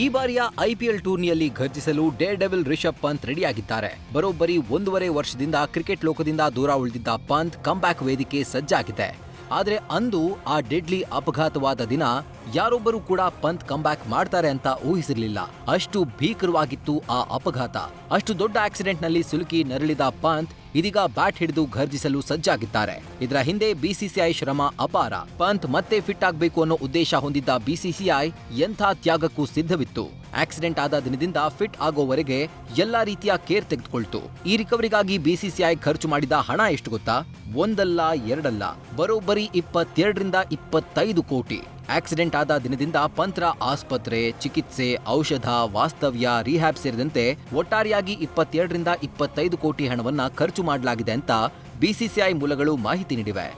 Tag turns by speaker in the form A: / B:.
A: ಈ ಬಾರಿಯ ಐಪಿಎಲ್ ಟೂರ್ನಿಯಲ್ಲಿ ಘರ್ಜಿಸಲು ಡೇ ಡೆವಿಲ್ ರಿಷಬ್ ಪಂತ್ ರೆಡಿಯಾಗಿದ್ದಾರೆ. ಬರೋಬ್ಬರಿ ಒಂದೂವರೆ ವರ್ಷದಿಂದ ಕ್ರಿಕೆಟ್ ಲೋಕದಿಂದ ದೂರ ಉಳಿದಿದ್ದ ಪಂತ್ ಕಂಬ್ಯಾಕ್ ವೇದಿಕೆ ಸಜ್ಜಾಗಿದೆ. ಆದ್ರೆ ಅಂದು ಆ ಡೆಡ್ಲಿ ಅಪಘಾತವಾದ ದಿನ ಯಾರೊಬ್ಬರು ಕೂಡ ಪಂತ್ ಕಂಬ್ಯಾಕ್ ಮಾಡ್ತಾರೆ ಅಂತ ಊಹಿಸಿರಲಿಲ್ಲ. ಅಷ್ಟು ಭೀಕರವಾಗಿತ್ತು ಆ ಅಪಘಾತ. ಅಷ್ಟು ದೊಡ್ಡ ಆಕ್ಸಿಡೆಂಟ್ನಲ್ಲಿ ಸಿಲುಕಿ ನರಳಿದ ಪಂತ್ ಇದೀಗ ಬ್ಯಾಟ್ ಹಿಡಿದು ಘರ್ಜಿಸಲು ಸಜ್ಜಾಗಿದ್ದಾರೆ. ಇದರ ಹಿಂದೆ ಬಿಸಿಸಿಐ ಶ್ರಮ ಅಪಾರ. ಪಂತ್ ಮತ್ತೆ ಫಿಟ್ ಆಗಬೇಕು ಅನ್ನೋ ಉದ್ದೇಶ ಹೊಂದಿದ್ದ ಬಿಸಿಸಿಐ ಎಂಥ ತ್ಯಾಗಕ್ಕೂ ಸಿದ್ಧವಿತ್ತು. ಆಕ್ಸಿಡೆಂಟ್ ಆದ ದಿನದಿಂದ ಫಿಟ್ ಆಗೋವರೆಗೆ ಎಲ್ಲಾ ರೀತಿಯ ಕೇರ್ ತೆಗೆದುಕೊಳ್ತು. ಈ ರಿಕವರಿಗಾಗಿ ಬಿಸಿಸಿಐ ಖರ್ಚು ಮಾಡಿದ ಹಣ ಎಷ್ಟು ಗೊತ್ತಾ? ಒಂದಲ್ಲ, ಎರಡಲ್ಲ, ಬರೋಬ್ಬರಿ ಇಪ್ಪತ್ತೆರಡರಿಂದ ಇಪ್ಪತ್ತೈದು ಕೋಟಿ. ಆಕ್ಸಿಡೆಂಟ್ ಆದ ದಿನದಿಂದ ಪಂತ್ರ ಆಸ್ಪತ್ರೆ, ಚಿಕಿತ್ಸೆ, ಔಷಧ, ವಾಸ್ತವ್ಯ, ರಿಹ್ಯಾಬ್ ಸೇರಿದಂತೆ ಒಟ್ಟಾರೆಯಾಗಿ ಇಪ್ಪತ್ತೆರಡರಿಂದ ಇಪ್ಪತ್ತೈದು ಕೋಟಿ ಹಣವನ್ನು ಖರ್ಚು ಮಾಡಲಾಗಿದೆ ಅಂತ ಬಿಸಿಸಿಐ ಮೂಲಗಳು ಮಾಹಿತಿ ನೀಡಿವೆ.